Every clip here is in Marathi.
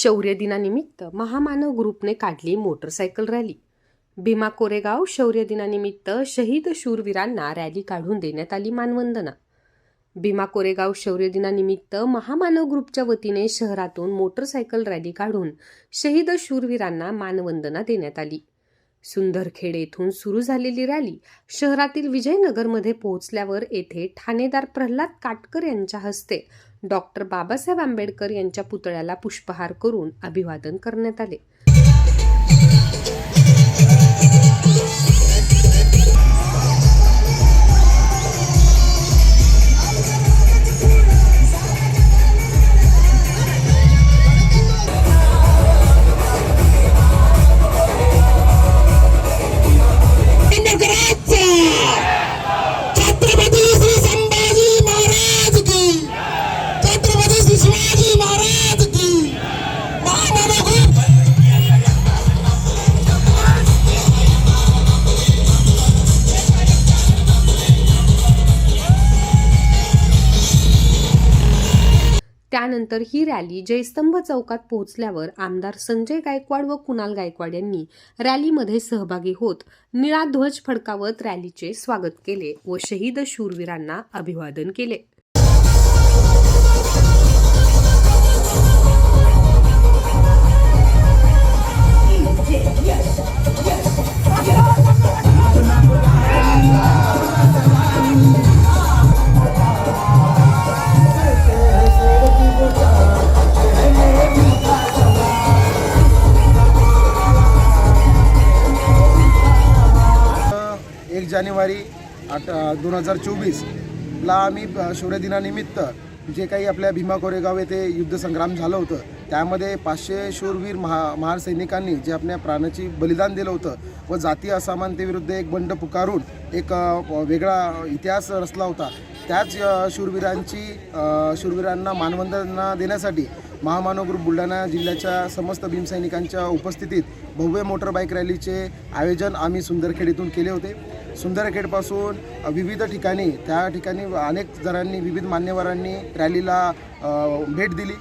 शौर्य दिनानिमित्त महामानव ग्रुपने काढली मोटरसायकल रॅली. भीमा कोरेगाव शौर्य दिनानिमित्त शहीद शूरवीरांना रॅली काढून देण्यात आली मानवंदना. भीमा कोरेगाव शौर्य दिनानिमित्त महामानव ग्रुपच्या वतीने शहरातून मोटरसायकल रॅली काढून शहीद शूरवीरांना मानवंदना देण्यात आली. सुंदरखेड येथून सुरू झालेली रॅली शहरातील विजयनगरमध्ये पोहोचल्यावर येथे ठाणेदार प्रल्हाद काटकर यांच्या हस्ते डॉक्टर बाबासाहेब आंबेडकर यांच्या पुतळ्याला पुष्पहार करून अभिवादन करण्यात आले. त्यानंतर ही रॅली जयस्तंभ चौकात पोहोचल्यावर आमदार संजय गायकवाड व कुणाल गायकवाड यांनी रॅलीमध्ये सहभागी होत निळा ध्वज फडकावत रॅलीचे स्वागत केले व शहीद शूरवीरांना अभिवादन केले. जानेवारी आठ दोन हजार चोवीसला आम्ही शौर्यदिनानिमित्त जे काही आपल्या भीमा कोरेगाव येथे युद्धसंग्राम झालं होतं त्यामध्ये पाचशे शूरवीर महा महार सैनिकांनी जे आपल्या प्राणाची बलिदान दिलं होतं व जातीय असमानतेविरुद्ध एक बंड पुकारून एक वेगळा इतिहास रचला होता. त्याच शूरवीरांची शूरवीरांना मानवंदना देण्यासाठी महामानव ग्रुप बुलढाणा जिल्ह्याच्या समस्त भीमसैनिकांच्या उपस्थितीत भव्य मोटर बाईक रॅलीचे आयोजन आम्ही सुंदरखेड इथून केले होते. सुंदरखेडपासून विविध ठिकाणी त्या ठिकाणी अनेक जणांनी विविध मान्यवरांनी रॅलीला भेट दिली.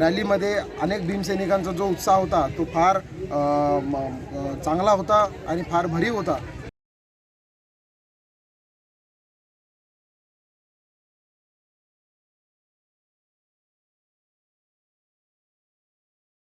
रॅलीमध्ये अनेक भीमसैनिकांचा जो उत्साह होता तो फार म- चांगला होता आणि फार भरीव होता.